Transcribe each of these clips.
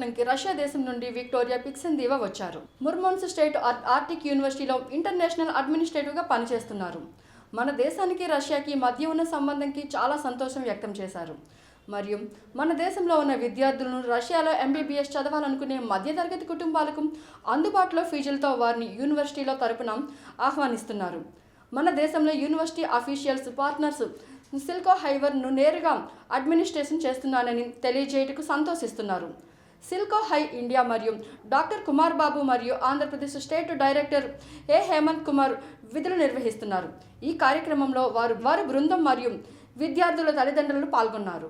విశాఖపట్నంకి Russia దేశం నుండి Victoria పిక్సెందీవా వచ్చారు. Murmansk state Arctic university international అడ్మినిస్ట్రేటివ్గా పనిచేస్తున్నారు. మన దేశానికి రష్యాకి మధ్య ఉన్న సంబంధంకి చాలా సంతోషం వ్యక్తం చేశారు. మరియు మన దేశంలో ఉన్న విద్యార్థులను రష్యాలో ఎంబీబీఎస్ చదవాలనుకునే మధ్యతరగతి కుటుంబాలకు అందుబాటులో ఫీజులతో వారిని యూనివర్సిటీలో తరపున ఆహ్వానిస్తున్నారు. మన దేశంలో యూనివర్సిటీ అఫీషియల్స్ పార్ట్నర్స్ సిల్కో హైవర్ను నేరుగా అడ్మినిస్ట్రేషన్ చేస్తున్నానని తెలియజేయటకు సంతోషిస్తున్నారు. సిల్కో హై ఇండియా మరియు డాక్టర్ కుమార్ బాబు మరియు Andhra Pradesh state director A Hemanth Kumar విధులు నిర్వహిస్తున్నారు. ఈ కార్యక్రమంలో వారు వారి బృందం మరియు విద్యార్థుల తల్లిదండ్రులు పాల్గొన్నారు.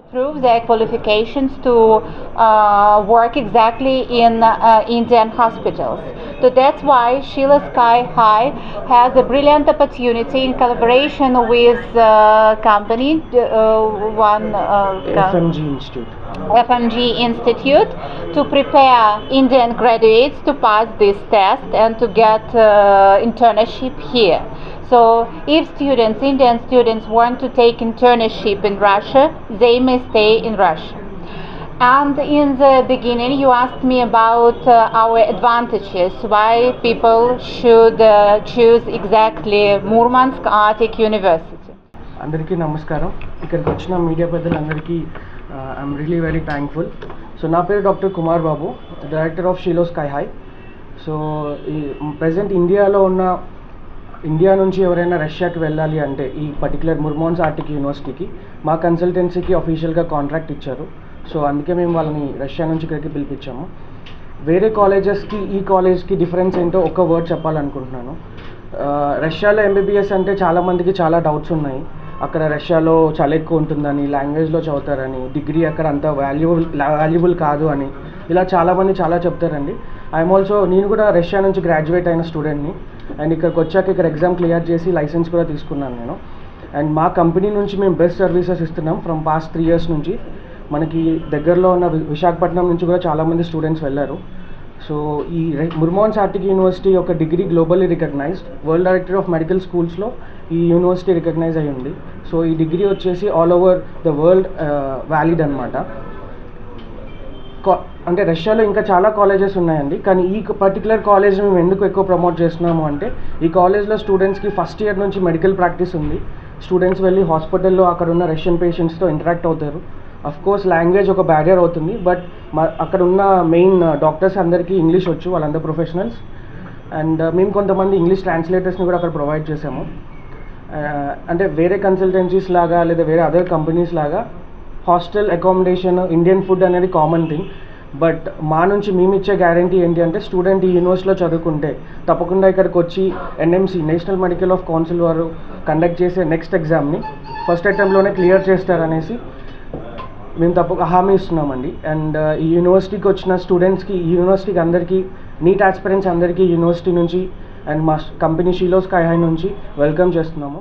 To prove their qualifications to uh, work exactly in uh, Indian hospitals. So that's why Sheila Sky High has a brilliant opportunity in collaboration with uh, company uh, one uh, FMG Institute. FMG Institute to prepare Indian graduates to pass this test and to get uh, internship here. So, if students, Indian students, want to take internship in Russia, they may stay in Russia. And in the beginning, you asked me about uh, our advantages, why people should uh, choose exactly Murmansk Arctic University. అందరికీ నమస్కారం ఇక్కడికి వచ్చిన media పెద్దలందరికీ I'm really very thankful so నా పేరు doctor Kumar Babu director of షీలో sky high so ఈ present ఇండియాలో ఉన్న ఇండియా నుంచి ఎవరైనా రష్యాకి వెళ్ళాలి అంటే ఈ పర్టికులర్ ముర్మోన్స్ ఆర్టిక్ యూనివర్సిటీకి మా కన్సల్టెన్సీకి అఫీషియల్గా కాంట్రాక్ట్ ఇచ్చారు. సో అందుకే మేము వాళ్ళని రష్యా నుంచి ఇక్కడికి పిలిపించాము. వేరే కాలేజెస్కి ఈ కాలేజ్కి డిఫరెన్స్ ఏంటో ఒక వర్డ్ చెప్పాలనుకుంటున్నాను. రష్యాలో ఎంబీబీఎస్ అంటే చాలామందికి చాలా డౌట్స్ ఉన్నాయి. అక్కడ రష్యాలో చాలా ఎక్కువ ఉంటుందని లాంగ్వేజ్లో చదువుతారని డిగ్రీ అక్కడ అంత వాల్యుబుల్ వాల్యుబుల్ కాదు అని ఇలా చాలామంది చాలా చెప్తారండి. ఐఎమ్ ఆల్సో నేను కూడా రష్యా నుంచి గ్రాడ్యుయేట్ అయిన స్టూడెంట్ని అండ్ ఇక్కడికి వచ్చాక ఇక్కడ ఎగ్జామ్ క్లియర్ చేసి లైసెన్స్ కూడా తీసుకున్నాను నేను. అండ్ మా కంపెనీ నుంచి మేము బెస్ట్ సర్వీసెస్ ఇస్తున్నాం ఫ్రమ్ పాస్ట్ త్రీ ఇయర్స్ నుంచి. మనకి దగ్గరలో ఉన్న విశాఖపట్నం నుంచి కూడా చాలామంది స్టూడెంట్స్ వెళ్ళారు. సో ఈ ముర్మోన్ ముర్మోన్స్ యూనివర్సిటీ యొక్క degree globally recognized world director of medical స్కూల్స్లో ఈ యూనివర్సిటీ రికగ్నైజ్ అయ్యి ఉంది సో ఈ డిగ్రీ వచ్చేసి all over the world valid అనమాట కా- అంటే రష్యాలో ఇంకా చాలా కాలేజెస్ ఉన్నాయండి. కానీ ఈ పర్టికులర్ కాలేజ్ మేము ఎందుకు ఎక్కువ ప్రమోట్ చేస్తున్నాము అంటే ఈ కాలేజ్లో స్టూడెంట్స్కి ఫస్ట్ ఇయర్ నుంచి మెడికల్ ప్రాక్టీస్ ఉంది. స్టూడెంట్స్ వెళ్ళి హాస్పిటల్లో అక్కడ ఉన్న రష్యన్ పేషెంట్స్తో ఇంటరాక్ట్ అవుతారు. అఫ్ కోర్స్ లాంగ్వేజ్ ఒక బ్యారియర్ అవుతుంది బట్ అక్కడ ఉన్న మెయిన్ డాక్టర్స్ uh, అందరికీ ఇంగ్లీష్ వచ్చు వాళ్ళందరూ ప్రొఫెషనల్స్ అండ్ uh, మేము కొంతమంది ఇంగ్లీష్ ట్రాన్స్లేటర్స్ని కూడా అక్కడ ప్రొవైడ్ చేసాము uh, అంటే వేరే కన్సల్టెన్సీస్ లాగా లేదా వేరే అదర్ కంపెనీస్ లాగా హాస్టల్ అకామిడేషన్ ఇండియన్ ఫుడ్ అనేది కామన్ థింగ్ బట్ మా నుంచి మేము ఇచ్చే గ్యారంటీ ఏంటి అంటే స్టూడెంట్ ఈ యూనివర్సిటీలో చదువుకుంటే తప్పకుండా ఇక్కడికి వచ్చి NMC national medical of council వారు కండక్ట్ చేసే నెక్స్ట్ ఎగ్జామ్ని ఫస్ట్ అటెంప్ట్లోనే క్లియర్ చేస్తారనేసి మేము తప్పక హామీ ఇస్తున్నామండి. అండ్ uh, ఈ యూనివర్సిటీకి వచ్చిన స్టూడెంట్స్కి ఈ యూనివర్సిటీకి అందరికీ నీట్ ఆస్పిరెంట్స్ అందరికీ యూనివర్సిటీ నుంచి అండ్ మా కంపెనీ షీలో స్కై హై నుంచి వెల్కమ్ చేస్తున్నాము.